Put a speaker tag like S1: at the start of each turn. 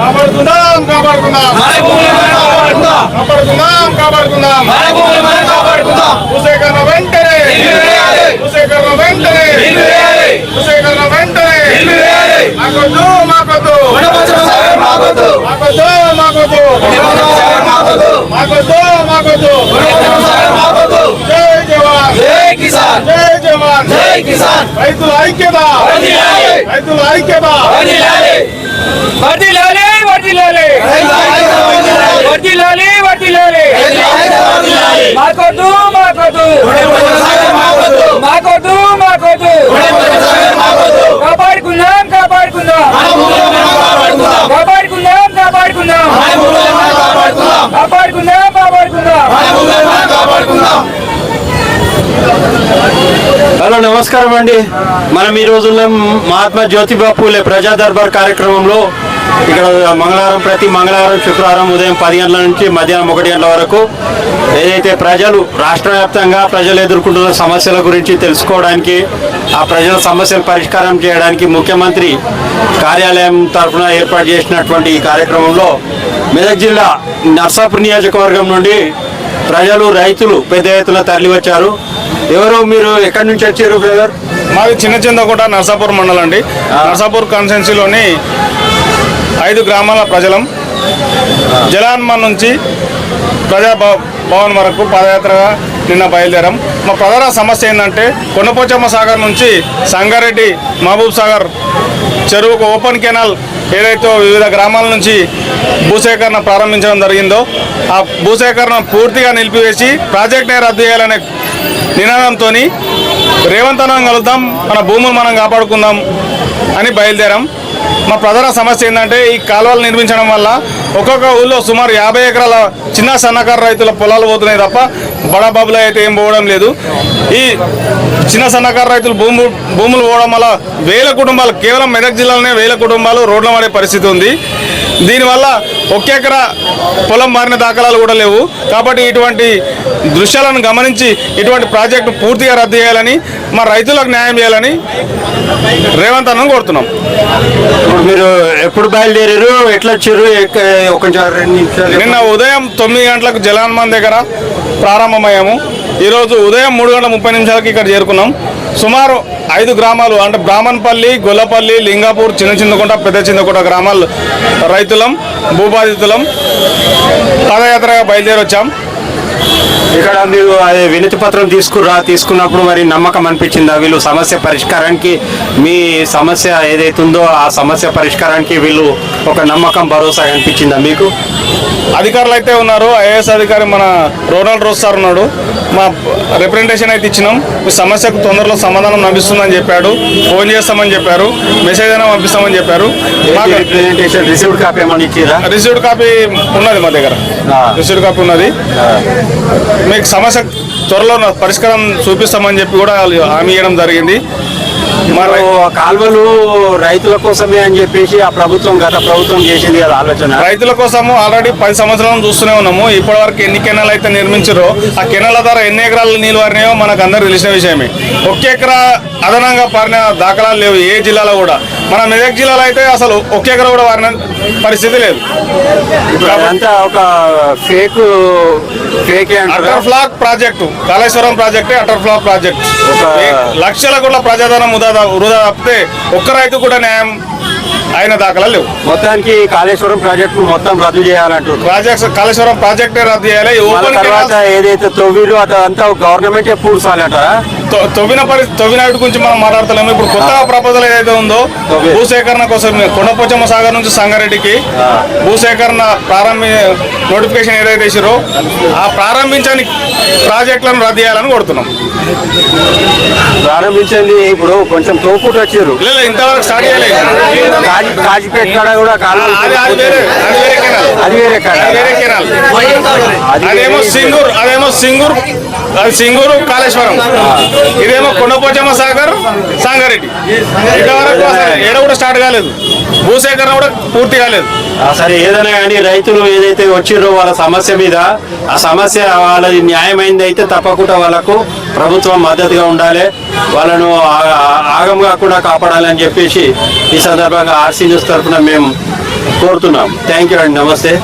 S1: కాపాడుకుందాం కాపాడుకుందాం కాపాడుకుందాం కాపాడుకుందాం భూసేకరణ వెంటనే భూసేకరణ వెంటనే భూసేకరణ వెంటనే మాకొద్దు మాకొద్దు మాకొద్దు మాకొద్దు మాకొద్దు మాకొద్దు జై జవాన్
S2: జై కిసాన్
S1: జై జవాన్
S2: జై కిసాన్.
S1: రైతుల ఐక్యత. రైతుల ఐక్యత.
S3: వర్దిలాలి వర్దిలాలి వర్దిలాలి వర్దిలాలి మాకొద్దు మాకొద్దు. మాకొద్దు కాపాడుకుందాం కాపాడుకుందాం కాపాడుకుందాం కాపాడుకుందాం కాపాడుకుందాం కాపాడుకుందాం
S4: హలో నమస్కారం అండి. మనం ఈ రోజుల్లో మహాత్మా జ్యోతిబా పూలే ప్రజా దర్బార్ కార్యక్రమంలో ఇక్కడ మంగళవారం ప్రతి మంగళవారం శుక్రవారం ఉదయం పది గంటల నుంచి మధ్యాహ్నం ఒకటి గంటల వరకు ఏదైతే ప్రజలు రాష్ట్ర వ్యాప్తంగా ప్రజలు ఎదుర్కొంటున్న సమస్యల గురించి తెలుసుకోవడానికి ఆ ప్రజల సమస్యలు పరిష్కారం చేయడానికి ముఖ్యమంత్రి కార్యాలయం తరఫున ఏర్పాటు చేసినటువంటి ఈ కార్యక్రమంలో మెదక్ జిల్లా నర్సాపూర్ నియోజకవర్గం నుండి ప్రజలు రైతులు పెద్ద ఎత్తున తరలి వచ్చారు ఎవరు మీరు ఎక్కడి నుంచి వచ్చారు బ్రదర్
S1: మాది చిన్న చిందకోట నర్సాపూర్ మండలం అండి. నర్సాపూర్ కాన్స్టెన్సీలోని ఐదు గ్రామాల ప్రజలం. జలాన్మన్ నుంచి ప్రజా భవ- భవన్ వరకు పాదయాత్రగా నిన్న బయలుదేరాం. మా ప్రధాన సమస్య ఏంటంటే కొండపోచమ్మ సాగర్ నుంచి సంగారెడ్డి మహబూబ్ సాగర్ చెరువుకు ఓపెన్ కెనాల్ ఏదైతే వివిధ గ్రామాల నుంచి భూసేకరణ ప్రారంభించడం జరిగిందో ఆ భూసేకరణ పూర్తిగా నిలిపివేసి ప్రాజెక్ట్నే రద్దు చేయాలనే నినాదంతో రేవంతనం కలుద్దాం మన భూములు మనం కాపాడుకుందాం అని బయలుదేరాం. మా ప్రధాన సమస్య ఏంటంటే ఈ కాలువలు నిర్మించడం వల్ల ఒక్కొక్క ఊళ్ళో సుమారు యాభై ఎకరాల చిన్న సన్నకారు రైతుల పొలాలు పోతున్నాయి తప్ప బడాబాబులు అయితే ఏం పోవడం లేదు. ఈ చిన్న సన్నకారు రైతులు భూము భూములు పోవడం వల్ల వేల కుటుంబాలు కేవలం మెదక్ జిల్లాలోనే వేల కుటుంబాలు రోడ్ల పడే పరిస్థితి ఉంది. దీనివల్ల ఒక ఎకరా పొలం మారిన దాఖలాలు కూడా లేవు. కాబట్టి ఇటువంటి దృశ్యాలను గమనించి ఇటువంటి ప్రాజెక్టు పూర్తిగా రద్దు చేయాలని మా రైతులకు న్యాయం చేయాలని రేవంత్ అన్నను కోరుతున్నాం.
S4: ఇప్పుడు మీరు ఎప్పుడు బయలుదేరారు? ఎట్లా వచ్చారు రెండు నిమిషాలు
S1: నిన్న ఉదయం తొమ్మిది గంటలకు జలాన్మాన్ దగ్గర ప్రారంభమయ్యాము. ఈరోజు ఉదయం మూడు గంటల ముప్పై నిమిషాలకి ఇక్కడ చేరుకున్నాం. సుమారు ఐదు గ్రామాలు అంటే బ్రాహ్మణపల్లి గొల్లపల్లి లింగాపూర్ చిన్న చిందకుంట పెద్ద చిందకుంట గ్రామాలు రైతులం భూబాధితులం పాదయాత్రగా బయలుదేరి వచ్చాం
S4: ఇక్కడ మీరు అదే వినతి పత్రం తీసుకురా తీసుకున్నప్పుడు మరి నమ్మకం అనిపించిందా? వీళ్ళు సమస్య పరిష్కారానికి మీ సమస్య ఏదైతే ఉందో ఆ సమస్య పరిష్కారానికి వీళ్ళు ఒక నమ్మకం భరోసా అనిపించిందా మీకు?
S1: అధికారులు అయితే ఉన్నారు. ఐఏఎస్ అధికారి మన రోనాల్డ్ రోజ్ సార్ ఉన్నాడు. మా రిప్రజెంటేషన్ అయితే ఇచ్చినాం. మీ సమస్యకు తొందరలో సమాధానం లభిస్తుందని చెప్పాడు. ఫోన్ చేస్తామని చెప్పారు. మెసేజ్ అయినా పంపిస్తామని చెప్పారు.
S4: రిసీవ్డ్ కాపీ
S1: రిసీవ్డ్ కాపీ ఉన్నది మా దగ్గర. రిసీవ్డ్ కాపీ ఉన్నది. మీకు సమస్య త్వరలో పరిష్కారం చూపిస్తామని చెప్పి కూడా హామీ ఇవ్వడం జరిగింది.
S4: మరి కాలువలు రైతుల కోసమే అని చెప్పేసి ఆ ప్రభుత్వం గత ప్రభుత్వం చేసింది కదా ఆలోచన.
S1: రైతుల కోసము ఆల్రెడీ పది సంవత్సరాలు చూస్తూనే ఉన్నాము. ఇప్పటివరకు ఎన్ని కెనాలు అయితే నిర్మించారో ఆ కెనాల ద్వారా ఎన్ని ఎకరాలు నీళ్ళు పారినాయో మనకు అందరు తెలిసిన విషయమే. ఒక్క ఎకరా అదనంగా పారిన దాఖలాలు లేవు ఏ జిల్లాలో కూడా. మన మెదక్ జిల్లాలో అయితే అసలు ఒక్క ఎకరా కూడా వారిన పరిస్థితి లేదు.
S4: ఒక ఫేక్ ఫేక్ అంటారా?
S1: ఫ్లాక్ ప్రాజెక్టు కాళేశ్వరం ప్రాజెక్టే అటర్ ఫ్లాక్ ప్రాజెక్ట్.
S4: ఒక-
S1: లక్షల కూడా ప్రజాధనం వృధా వృధా తప్పితే ఒక్క రైతు కూడా న్యాయం అయిన దాఖలాలు లేవు.
S4: మొత్తానికి కాళేశ్వరం ప్రాజెక్టు మొత్తం రద్దు చేయాలంటారు.
S1: ప్రాజెక్ట్ కాళేశ్వరం ప్రాజెక్టే రద్దు చేయాలి.
S4: తర్వాత ఏదైతే తొవ్విరు అదంతా గవర్నమెంటే పూడ్చాలంట
S1: తొవ్విన పరి తొవ్విన గురించి మనం మాట్లాడతలేము. ఇప్పుడు కొత్తగా ప్రపోజల్ ఏదైతే ఉందో. భూసేకరణ కోసం కొండపోచమ్మ సాగర్ నుంచి సంగారెడ్డికి భూసేకరణ ప్రారంభి నోటిఫికేషన్ ఏదైతే ఇచ్చారో ఆ ప్రారంభించని ప్రాజెక్టులను రద్దు చేయాలని కోరుతున్నాం.
S4: ప్రారంభించింది ఇప్పుడు కొంచెం తోపుట్ వచ్చారు.
S1: లేదు ఇంతవరకు స్టార్ట్ చేయలేదు.
S4: కాజీ కాజీపేట కాడ కూడా కాలువ
S1: అది వేరే
S4: కాడ
S1: అదేమో సింగూర్ అదేమో సింగూర్ అది సింగూరు కాళేశ్వరం. ఇదేమో కొండపోచమ్మ సాగర్ సాంగారెడ్డి. ఇంతవరకు అసలు ఏడ కూడా స్టార్ట్ కాలేదు. భూసేకరణ కూడా పూర్తి కాలేదు.
S4: ఆ, సరే ఏదైనా కానీ రైతులు ఏదైతే వచ్చిర్రో వాళ్ళ సమస్య మీద ఆ సమస్య వాళ్ళది న్యాయమైంది అయితే తప్పకుండా వాళ్ళకు ప్రభుత్వం మద్దతుగా ఉండాలి. వాళ్ళను ఆగం కాకుండా కాపాడాలని చెప్పేసి ఈ సందర్భంగా ఆర్సీ న్యూస్ తరఫున మేము కోరుతున్నాం. థ్యాంక్ యూ అండి. నమస్తే.